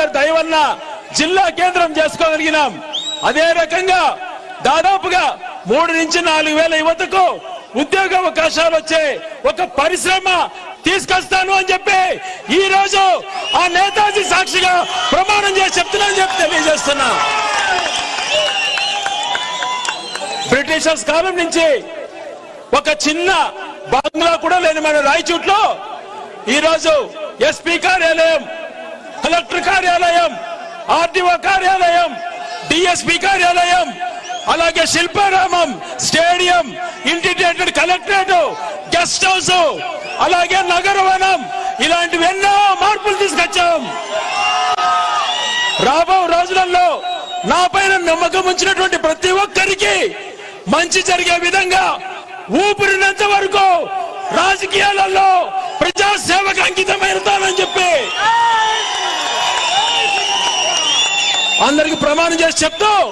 గారి దయ వలన జిల్లా కేంద్రం చేసుకోగలిగినాం. అదే రకంగా దాదాపుగా మూడు నుంచి నాలుగు వేల యువతకు ఉద్యోగ అవకాశాలు వచ్చే ఒక పరిశ్రమ తీసుకొస్తాను అని చెప్పి ఈ రోజు ఆ నేతాజీ సాక్షిగా ప్రమాణం చేసి చెప్తున్నానని చెప్పి తెలియజేస్తున్నా. బ్రిటిషర్స్ కాలం నుంచి ఒక చిన్న బంగ్లా కూడా లేని మన రాయచూట్లో ఈ రోజు ఎస్పీ కార్యాలయం కలెక్టర్ కార్యాలయం ఆర్డీఓ కార్యాలయం డిఎస్పీ కార్యాలయం అలాగే Shilparamam stadium integrated collectorate guest house అలాగే నగరవనం ఇలాంటివి ఎన్నో మార్పులు తీసుకొచ్చాం. రాబో రోజులలో నా పైన నమ్మకం ఉంచినటువంటి ప్రతి ఒక్కరికి మంచి జరిగే విధంగా ఊపిరినంత వరకు రాజకీయాలలో ప్రజాసేవకు అంకితమైన చెప్పి అందరికి ప్రమాణం చేసి చెప్తావు